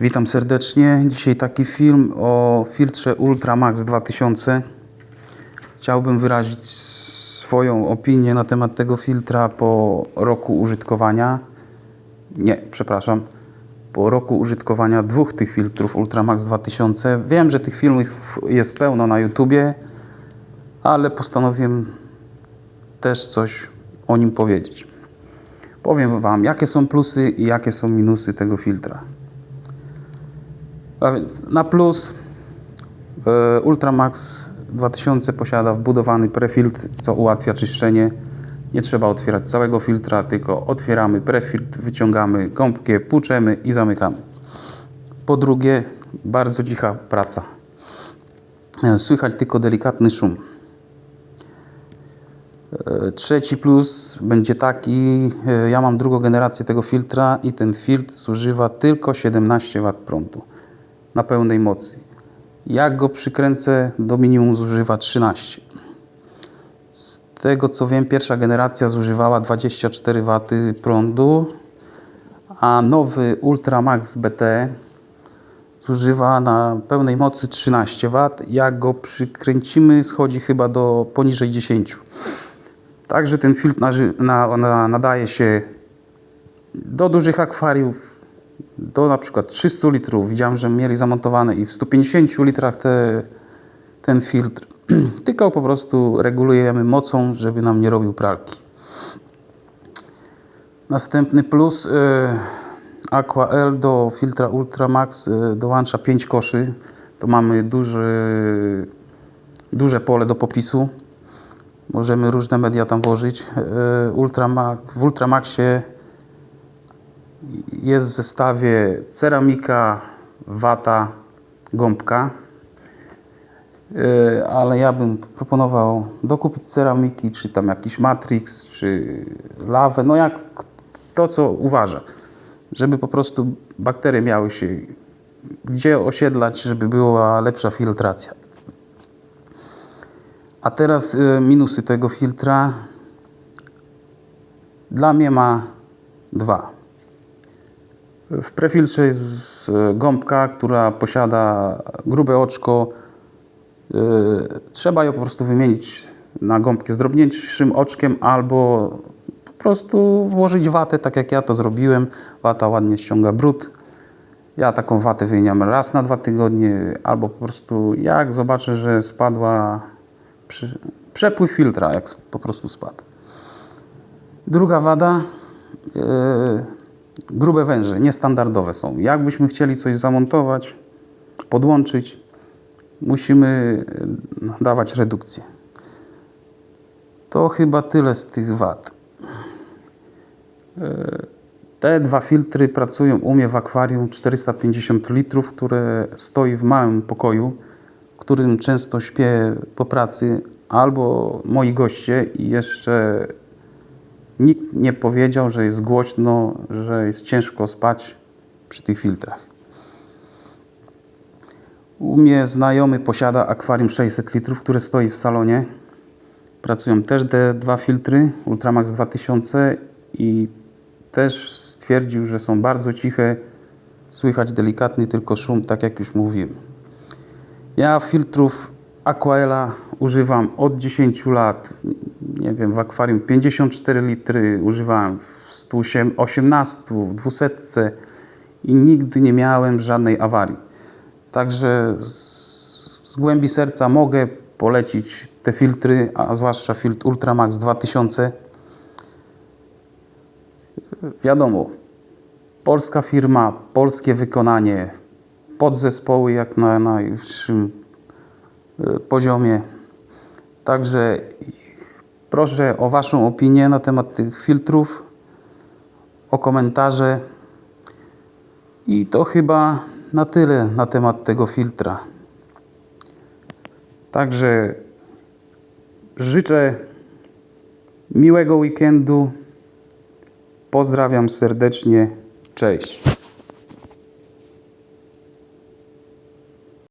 Witam serdecznie. Dzisiaj taki film o filtrze Ultramax 2000. Chciałbym wyrazić swoją opinię na temat tego filtra po roku użytkowania. Nie, przepraszam. Po roku użytkowania dwóch tych filtrów Ultramax 2000. Wiem, że tych filmów jest pełno na YouTubie, ale postanowiłem też coś o nim powiedzieć. Powiem Wam, jakie są plusy i jakie są minusy tego filtra. A więc na plus e, Ultramax 2000 posiada wbudowany prefiltr, co ułatwia czyszczenie. Nie trzeba otwierać całego filtra, tylko otwieramy prefiltr, wyciągamy gąbkę, płuczemy i zamykamy. Po drugie, bardzo cicha praca. E, Słychać tylko delikatny szum. E, Trzeci plus będzie taki, ja mam drugą generację tego filtra i ten filtr zużywa tylko 17 W prądu na pełnej mocy. Jak go przykręcę do minimum zużywa 13. Z tego co wiem pierwsza generacja zużywała 24 W prądu, a nowy Ultramax BT zużywa na pełnej mocy 13 W. Jak go przykręcimy schodzi chyba do poniżej 10. Także ten filtr na, na, nadaje się do dużych akwariów, do na przykład 300 litrów. Widziałem, że mieli zamontowane i w 150 litrach te, ten filtr. Tylko po prostu regulujemy mocą, żeby nam nie robił pralki. Następny plus. E, Aqua L do filtra Ultramax e, dołącza 5 koszy. To mamy duży, duże pole do popisu. Możemy różne media tam włożyć. E, Ultramax, w Ultramaxie jest w zestawie ceramika, wata, gąbka. E, Ale ja bym proponował dokupić ceramiki, czy tam jakiś matrix, czy lawę, no jak to, co uważa. Żeby po prostu bakterie miały się gdzie osiedlać, żeby była lepsza filtracja. A teraz y, minusy tego filtra. Dla mnie ma dwa. W prefiltrze jest gąbka, która posiada grube oczko. Y, Trzeba ją po prostu wymienić na gąbkę z drobniejszym oczkiem albo po prostu włożyć watę, tak jak ja to zrobiłem. Wata ładnie ściąga brud. Ja taką watę wymieniam raz na dwa tygodnie, albo po prostu jak zobaczę, że spadła przy, przepływ filtra, jak po prostu spadł. Druga wada, yy, grube węże, niestandardowe są. Jakbyśmy chcieli coś zamontować, podłączyć, musimy yy, dawać redukcję. To chyba tyle z tych wad. Te dwa filtry pracują u mnie w akwarium 450 litrów, które stoi w małym pokoju, w którym często śpię po pracy, albo moi goście i jeszcze nikt nie powiedział, że jest głośno, że jest ciężko spać przy tych filtrach. U mnie znajomy posiada akwarium 600 litrów, które stoi w salonie. Pracują też te dwa filtry Ultramax 2000 i też stwierdził, że są bardzo ciche. Słychać delikatny tylko szum, tak jak już mówiłem. Ja filtrów Aquaela używam od 10 lat. Nie wiem, w akwarium 54 litry używałem w 118, w 200 i nigdy nie miałem żadnej awarii. Także z, z głębi serca mogę polecić te filtry, a zwłaszcza filtr Ultramax 2000. Wiadomo, polska firma, polskie wykonanie, podzespoły jak na najwyższym poziomie. Także proszę o Waszą opinię na temat tych filtrów, o komentarze. I to chyba na tyle na temat tego filtra. Także życzę miłego weekendu. Pozdrawiam serdecznie. Cześć.